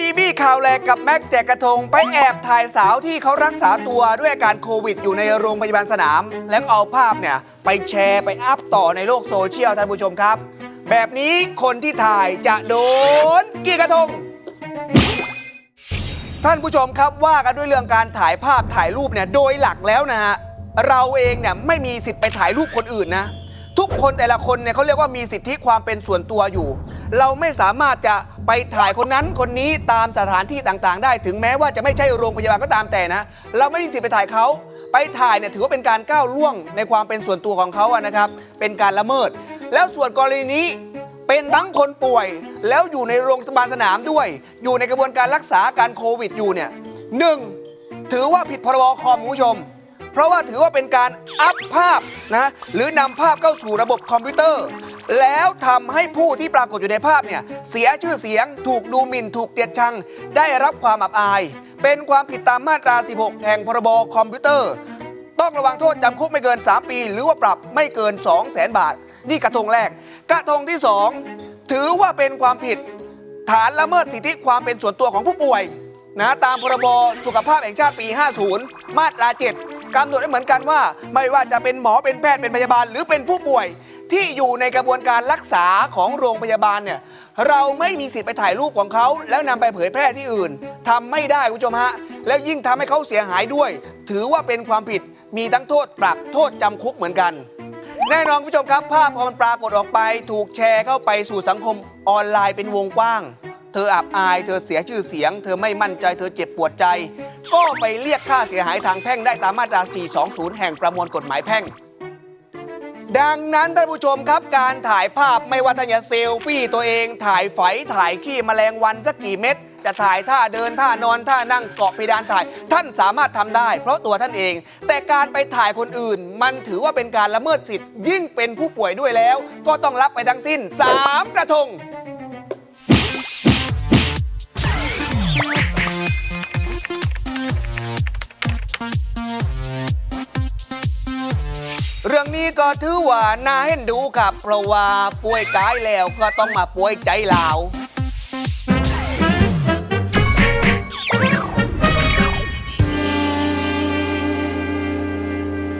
ดีบี้ข่าวแหลกกับแม็กแจกกระทง ไปแอบถ่ายสาวที่เขารักษาตัวด้วยอาการโควิด อยู่ในโรงพยาบาลสนาม แล้วก็เอาภาพเนี่ย ไปแชร์ไปอัพต่อในโลกโซเชียลท่านผู้ชมครับ แบบนี้คนที่ถ่ายจะโดนกี่กระทง ท่านผู้ชมครับว่ากันด้วยเรื่องการถ่ายภาพถ่ายรูปเนี่ยโดยหลักแล้วนะฮะเราเองเนี่ยไม่มีสิทธิ์ไปถ่ายรูปคนอื่นนะ ทุกคนแต่ละคนเนี่ยเขาเรียกว่ามีสิทธิความเป็นส่วนตัวอยู่ เราไม่สามารถจะไปถ่ายคนนั้นคนนี้ตามสถานที่ต่างๆ ได้ ถึงแม้ว่าจะไม่ใช่โรงพยาบาลก็ตามแต่นะ เราไม่มีสิทธิ์ไปถ่ายเขา ไปถ่ายเนี่ยถือว่าเป็นการก้าวล่วงในความเป็นส่วนตัวของเขาอะนะครับ เป็นการละเมิด แล้วส่วนกรณีนี้เป็นทั้งคนป่วย แล้วอยู่ในโรงพยาบาลสนามด้วย อยู่ในกระบวนการรักษาอาการโควิดอยู่เนี่ยหนึ่งถือว่าผิดพรบคอมคุณผู้ชม เพราะว่าถือว่าเป็นการอัพภาพนะหรือนำภาพเข้าสู่ระบบคอมพิวเตอร์ แล้วทำให้ผู้ที่ปรากฏอยู่ในภาพเนี่ยเสียชื่อเสียง ถูกดูหมิ่น ถูกเกลียดชัง ได้รับความอับอาย เป็นความผิดตามมาตรา 16 แห่งพรบคอมพิวเตอร์ ต้องระวังโทษจำคุกไม่เกิน 3 ปี หรือว่าปรับไม่เกิน 2 0 0แสนบาท นี่กระทงแรก กระทงที่ 2 ถือว่าเป็นความผิดฐานละเมิดสิทธิความเป็นส่วนตัวของผู้ป่วยนะตามพรบสุขภาพแห่งชาติปี 50 มาตรา 7 กำหนดไว้เหมือนกันว่า ไม่ว่าจะเป็นหมอเป็นแพทย์เป็นพยาบาล หรือเป็นผู้ป่วยที่อยู่ในกระบวนการรักษาของโรงพยาบาลเนี่ยเราไม่มีสิทธิ์ไปถ่ายรูปของเขา แล้วนำไปเผยแพร่ที่อื่นทำไม่ได้คุณผู้ชมฮะแล้วยิ่งทำให้เขาเสียหายด้วย ถือว่าเป็นความผิดมีทั้งโทษปรับโทษจำคุกเหมือนกัน แน่นอนคุณผู้ชมครับ ภาพพอมันปรากฏออกไป ถูกแชร์เข้าไปสู่สังคมออนไลน์เป็นวงกว้าง เธออับอาย เธอเสียชื่อเสียง เธอไม่มั่นใจเธอเจ็บปวดใจ ก็ไปเรียกค่าเสียหายทางแพ่งได้ตามมาตรา 420 แห่งประมวลกฎหมายแพ่ง ดังนั้นท่านผู้ชมครับการถ่ายภาพไม่ว่าท่านจะเซลฟี่ตัวเองถ่ายไฝถ่ายขี้แมลงวันสักกี่เม็ดจะถ่ายท่าเดินท่านอนท่านั่งเกาะเพดานถ่าย ท่านสามารถทำได้ เพราะตัวท่านเอง แต่การไปถ่ายคนอื่น มันถือว่าเป็นการละเมิดสิทธิ์ ยิ่งเป็นผู้ป่วยด้วยแล้ว ก็ต้องรับไปทั้งสิ้น 3 กระทง เรื่องนี้ก็ถือว่าน่าเห็นดูครับ เพราะว่าป่วยกายแล้วก็ต้องมาป่วยใจลาว